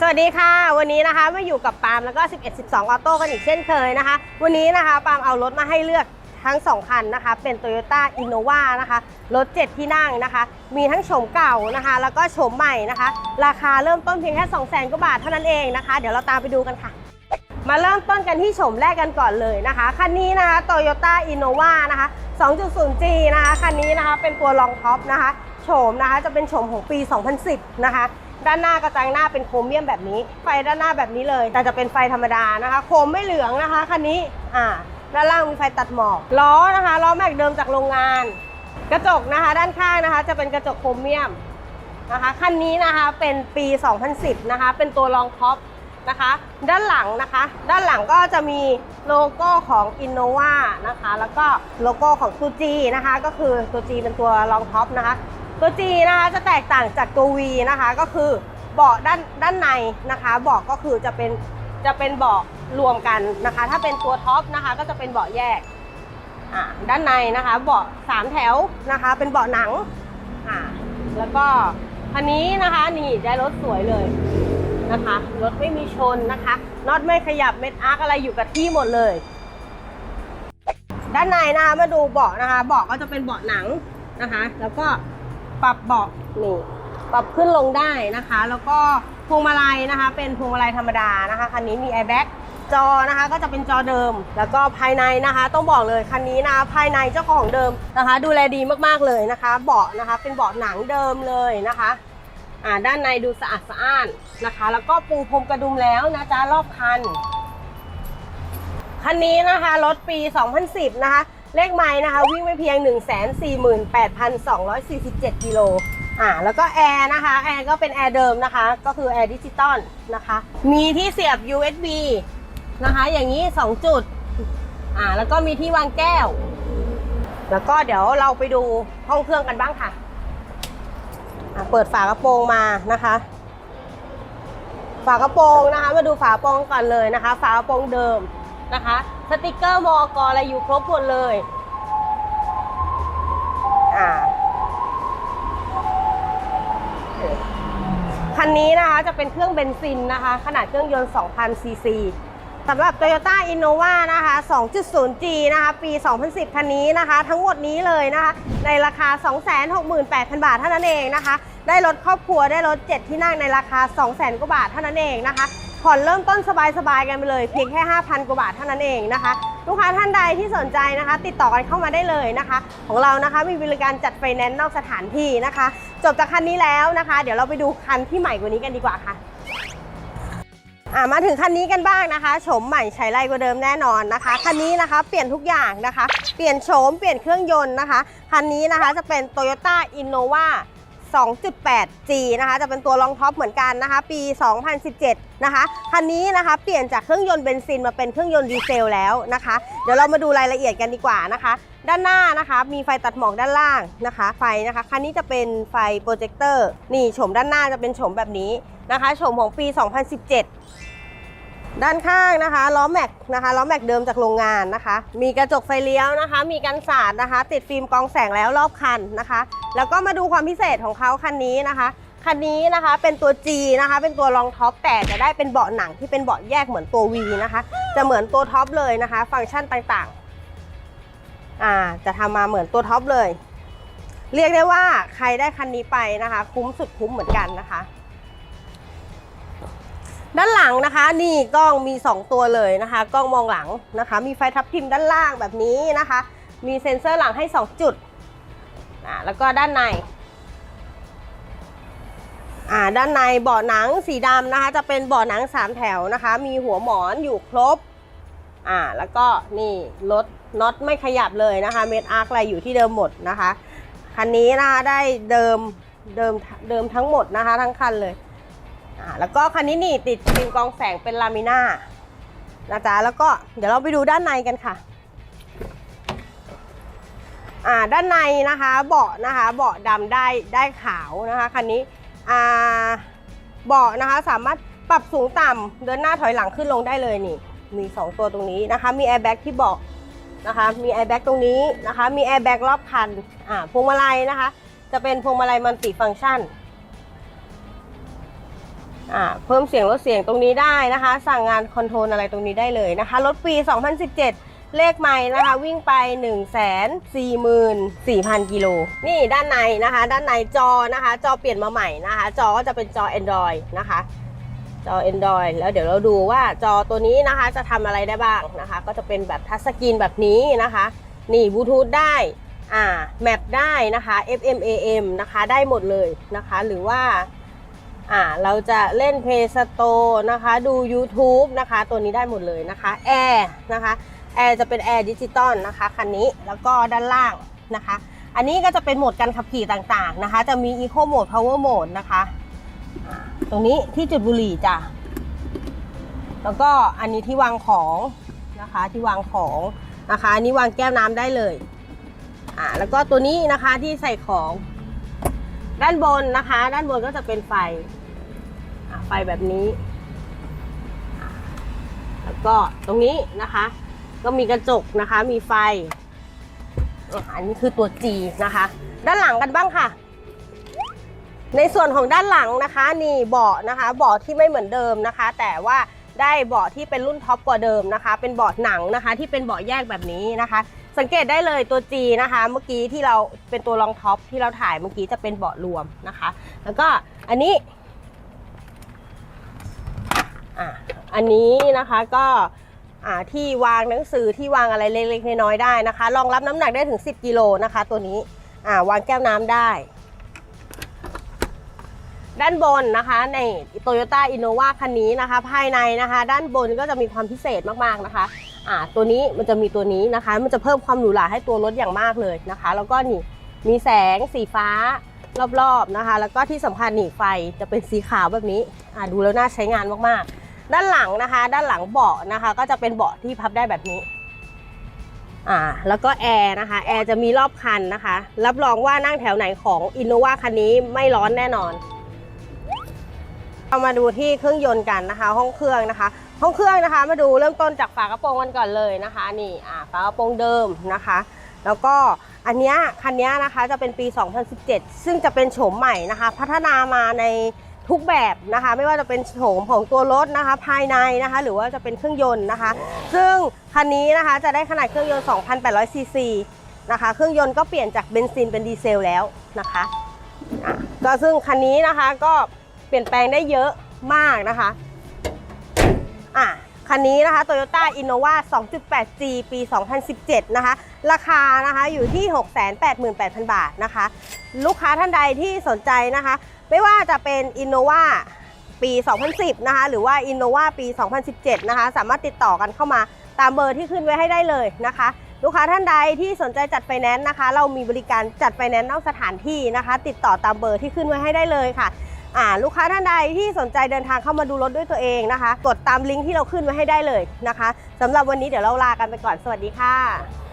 สวัสดีค่ะ วันนี้นะคะมาอยู่กับปาล์มแล้วก็ 11 12 ออโต้กันอีกเช่นเคยนะคะ วันนี้นะคะปาล์มเอารถมาให้เลือกทั้ง 2 คันนะคะ เป็น Toyota Innova นะคะรถ 7 ที่นั่งนะคะ มีทั้งโฉมเก่านะคะ แล้วก็โฉมใหม่นะคะ ราคาเริ่มต้นเพียงแค่ 2 0 0 0 0 0กว่าบาทเท่านั้นเองนะคะ เดี๋ยวเราตามไปดูกันค่ะ มาเริ่มต้นกันที่โฉมแรกกันก่อนเลยนะคะคันนี้นะคะ Toyota Innova นะคะ 2.0G นะคะคันนี้นะคะเป็นตัวรองท็อปนะคะโฉมนะคะจะเป็นโฉมของปี 2010 นะคะ ด้านหน้ากระจังหน้าเป็นโครเมียมแบบนี้ ไฟด้านหน้าแบบนี้เลย แต่จะเป็นไฟธรรมดานะคะ โคมไม่เหลืองนะคะคันนี้อ่าด้านล่างมีไฟตัดหมอกล้อนะคะล้อแม็กเดิมจากโรงงาน กระจกนะคะ ด้านข้างนะคะ จะเป็นกระจกโครเมียมนะคะคันนี้นะคะเป็นปี 2010 นะคะ เป็นตัวรองท็อปนะคะ ด้านหลังนะคะ ด้านหลังก็จะมีโลโก้ของ Innova นะคะ แล้วก็โลโก้ของตัว G นะคะ ก็คือตัว G เป็นตัวรองท็อปนะคะ ตัว G นะคะจะแตกต่างจากตัว V นะคะก็คือเบาะด้านด้านในนะคะเบาะก็คือจะเป็นจะเป็นเบาะรวมกันนะคะ ถ้าเป็นตัวท็อปนะคะก็จะเป็นเบาะแยกอ่าด้านในนะคะเบาะสามแถวนะคะ เป็นเบาะหนังอ่าแล้วก็คันนี้นะคะนี่ได้รถสวยเลยนะคะรถไม่มีชนนะคะน็อตไม่ขยับเม็ดอาร์กอะไรอยู่กับที่หมดเลย ด้านในนะคะมาดูเบาะนะคะเบาะก็จะเป็นเบาะหนังนะคะ แล้วก็ ปรับเบาะนี่ปรับขึ้นลงได้นะคะ แล้วก็พวงมาลัยนะคะ เป็นพวงมาลัยธรรมดานะคะคันนี้มีแอร์แบ็กจอนะคะก็จะเป็นจอเดิม แล้วก็ภายในนะคะ ต้องบอกเลยคันนี้นะคะภายในเจ้าของเดิมนะคะ ดูแลดีมากๆเลยนะคะ เบาะนะคะเป็นเบาะหนังเดิมเลยนะคะอ่าด้านในดูสะอาดสะอ้านนะคะ แล้วก็ปูพรมกระดุมแล้วนะจ๊ะรอบคันคันนี้นะคะรถปี 2010 นะคะ เลขไม้นะคะ วิ่งไปเพียง 148,247กิโลอ่าแล้วก็แอร์นะคะแอร์ก็เป็นแอร์เดิมนะคะ ก็คือแอร์ดิจิตอลนะคะ มีที่เสียบ USB นะคะ อย่างนี้ 2 จุดอ่าแล้วก็มีที่วางแก้ว แล้วก็เดี๋ยวเราไปดูห้องเครื่องกันบ้างค่ะอ่าเปิดฝากระโปรงมานะคะ ฝากระโปรงนะคะ มาดูฝากระโปรงก่อนเลยนะคะ ฝากระโปรงเดิมนะคะ สติกเกอร์มอกอะไรอยู่ครบหมดเลย อ่าคันนี้นะคะจะเป็นเครื่องเบนซินนะคะ ขนาดเครื่องยนต์ 2,000 ซีซีสำหรับ Toyota Innova นะคะ 2.0G นะคะ ปี 2010 คันนี้นะคะ ทั้งหมดนี้เลยนะคะ ในราคา 268,000 บาทเท่านั้นเองนะคะ ได้รถครอบครัวได้รถ 7 ที่นั่งในราคา 200,000 กว่าบาทเท่านั้นเองนะคะ ผ่อนเริ่มต้นสบายๆกันไปเลย เพียงแค่ 5,000 กว่าบาทเท่านั้นเองนะคะ ลูกค้าท่านใดที่สนใจนะคะ ติดต่อกันเข้ามาได้เลยนะคะ ของเรานะคะมีบริการจัดไฟแนนซ์นอกสถานที่นะคะ จบจากคันนี้แล้วนะคะ เดี๋ยวเราไปดูคันที่ใหม่กว่านี้กันดีกว่าค่ะอ่ามาถึงคันนี้กันบ้างนะคะโฉมใหม่ใช้ไรกว่าเดิมแน่นอนนะคะคันนี้นะคะเปลี่ยนทุกอย่างนะคะ เปลี่ยนโฉมเปลี่ยนเครื่องยนต์นะคะคันนี้นะคะจะเป็น Toyota Innova 2.8G นะคะจะเป็นตัวรองท็อปเหมือนกันนะคะ ปี 2017 นะคะคันนี้นะคะเปลี่ยนจากเครื่องยนต์เบนซินมาเป็นเครื่องยนต์ดีเซลแล้วนะคะ เดี๋ยวเรามาดูรายละเอียดกันดีกว่านะคะ ด้านหน้านะคะมีไฟตัดหมอกด้านล่างนะคะ ไฟนะคะคันนี้จะเป็นไฟโปรเจคเตอร์นี่โฉมด้านหน้าจะเป็นโฉมแบบนี้นะคะโฉมของปี 2017 ด้านข้างนะคะล้อแม็กนะคะล้อแม็กเดิมจากโรงงานนะคะ มีกระจกไฟเลี้ยวนะคะ มีกันสาดนะคะ ติดฟิล์มกองแสงแล้วรอบคันนะคะ แล้วก็มาดูความพิเศษของเขาคันนี้นะคะคันนี้นะคะเป็นตัว G นะคะเป็นตัวรองท็อปแต่จะได้เป็นเบาะหนังที่เป็นเบาะแยกเหมือนตัว V นะคะ จะเหมือนตัวท็อปเลยนะคะ ฟังก์ชันต่างๆอ่าจะทำมาเหมือนตัวท็อปเลย เรียกได้ว่าใครได้คันนี้ไปนะคะ คุ้มสุดคุ้มเหมือนกันนะคะ ด้านหลังนะคะ นี่กล้องมี 2 ตัวเลยนะคะ กล้องมองหลังนะคะ มีไฟทับทิมด้านล่างแบบนี้นะคะ มีเซ็นเซอร์หลังให้ 2 จุดอ่าแล้วก็ด้านในอ่าด้านในเบาะหนังสีดำนะคะ จะเป็นเบาะหนัง 3 แถวนะคะ มีหัวหมอนอยู่ครบอ่าแล้วก็นี่รถน็อตไม่ขยับเลยนะคะ เม็ดอาร์คอะไรอยู่ที่เดิมหมดนะคะคันนี้นะคะได้เดิมเดิมเดิมทั้งหมดนะคะ ทั้งคันเลย แล้วก็คันนี้นี่ติดฟิล์มกรองแสงเป็นลามิน่านะจ๊ะแล้วก็เดี๋ยวเราไปดูด้านในกันค่ะอ่าด้านในนะคะเบาะนะคะเบาะดำได้ได้ขาวนะคะคันนี้อ่าเบาะนะคะสามารถปรับสูงต่ำเดินหน้าถอยหลังขึ้นลงได้เลยนี่มี 2 ตัวตรงนี้นะคะมีแอร์แบ็กที่เบาะนะคะมีแอร์แบ็กตรงนี้นะคะมีแอร์แบ็กรอบคันอ่าพวงมาลัยนะคะจะเป็นพวงมาลัยมัลติฟังก์ชันอ่า เพิ่มเสียงลดเสียงตรงนี้ได้นะคะ สั่งงานคอนโทรลอะไรตรงนี้ได้เลยนะคะ รถปี 2017 เลขไม้นะคะ วิ่งไป 1 4 4 0 0 0 กิโล นี่ด้านในนะคะ ด้านในจอนะคะ จอเปลี่ยนมาใหม่นะคะ จอก็จะเป็นจอ Android นะคะจอ Android แล้วเดี๋ยวเราดูว่าจอตัวนี้นะคะจะทำอะไรได้บ้างนะคะ ก็จะเป็นแบบทัชสกรีนแบบนี้นะคะ นี่บลูทูธได้อ่าแมปได้นะคะ FM AM นะคะได้หมดเลยนะคะ หรือว่า อ่าเราจะเล่น Play Store นะคะ ดู YouTube นะคะ ตัวนี้ได้หมดเลยนะคะแอร์นะคะแอร์จะเป็นแอร์ดิจิตอลนะคะคันนี้แล้วก็ด้านล่างนะคะ อันนี้ก็จะเป็นโหมดการขับขี่ต่างๆนะคะ จะมี Eco Mode Power Mode นะคะ ตรงนี้ที่จุดบุหรี่จ้ะ แล้วก็อันนี้ที่วางของนะคะที่วางของนะคะอันนี้วางแก้วน้ำได้เลยอ่าแล้วก็ตัวนี้นะคะที่ใส่ของ ด้านบนนะคะ ด้านบนก็จะเป็นไฟไฟแบบนี้ แล้วก็ตรงนี้นะคะ ก็มีกระจกนะคะ มีไฟ อันนี้คือตัว G นะคะ ด้านหลังกันบ้างค่ะ ในส่วนของด้านหลังนะคะนี่เบาะนะคะเบาะที่ไม่เหมือนเดิมนะคะ แต่ว่าได้เบาะที่เป็นรุ่นท็อปกว่าเดิมนะคะ เป็นเบาะหนังนะคะ ที่เป็นเบาะแยกแบบนี้นะคะ สังเกตได้เลยตัว G นะคะ เมื่อกี้ที่เราเป็นตัวรองท็อปที่เราถ่ายเมื่อกี้จะเป็นเบาะรวมนะคะ แล้วก็อันนี้อะอันนี้นะคะก็อ่าที่วางหนังสือที่วางอะไรเล็กๆน้อยๆได้นะคะรองรับน้ำหนักได้ถึง 10กิโลนะคะ ตัวนี้อ่าวางแก้วน้ำได้ ด้านบนนะคะใน Toyota Innova คันนี้นะคะ ภายในนะคะ ด้านบนก็จะมีความพิเศษมากๆนะคะ อ่าตัวนี้มันจะมีตัวนี้นะคะ มันจะเพิ่มความหรูหราให้ตัวรถอย่างมากเลยนะคะ แล้วก็นี่มีแสงสีฟ้ารอบๆนะคะ แล้วก็ที่สำคัญนี่ไฟจะเป็นสีขาวแบบนี้อ่าดูแล้วน่าใช้งานมากๆ ด้านหลังนะคะ ด้านหลังเบาะนะคะ ก็จะเป็นเบาะที่พับได้แบบนี้อ่าแล้วก็แอร์นะคะแอร์จะมีรอบคันนะคะ รับรองว่านั่งแถวไหนของ Innova คันนี้ไม่ร้อนแน่นอนเรามาดูที่เครื่องยนต์กันนะคะ ห้องเครื่องนะคะ ห้องเครื่องนะคะ มาดูเริ่มต้นจากฝากระโปรงกันก่อนเลยนะคะ นี่อ่าฝากระโปรงเดิมนะคะ แล้วก็อันนี้คันนี้นะคะจะเป็นปี 2017 ซึ่งจะเป็นโฉมใหม่นะคะ พัฒนามาในทุกแบบนะคะ ไม่ว่าจะเป็นโฉมของตัวรถนะคะ ภายในนะคะ หรือว่าจะเป็นเครื่องยนต์นะคะ ซึ่งคันนี้นะคะจะได้ขนาดเครื่องยนต์ 2,800 ซีซีนะคะ เครื่องยนต์ก็เปลี่ยนจากเบนซินเป็นดีเซลแล้วนะคะก็ซึ่งคันนี้นะคะก็เปลี่ยนแปลงได้เยอะมากนะคะ อะคันนี้นะคะ Toyota Innova 2.8G ปี 2017 นะคะ ราคานะคะอยู่ที่ 688,000 บาทนะคะ ลูกค้าท่านใดที่สนใจนะคะ ไม่ว่าจะเป็น Innova ปี 2010 นะคะ หรือว่า Innova ปี 2017 นะคะ สามารถติดต่อกันเข้ามาตามเบอร์ที่ขึ้นไว้ให้ได้เลยนะคะ ลูกค้าท่านใดที่สนใจจัดไฟแนนซ์นะคะ เรามีบริการจัดไฟแนนซ์นอกสถานที่นะคะ ติดต่อตามเบอร์ที่ขึ้นไว้ให้ได้เลยค่ะ อ่าลูกค้าท่านใดที่สนใจเดินทางเข้ามาดูรถด้วยตัวเองนะคะ กดตามลิงก์ที่เราขึ้นไว้ให้ได้เลยนะคะสำหรับวันนี้เดี๋ยวเราลากันไปก่อนสวัสดีค่ะ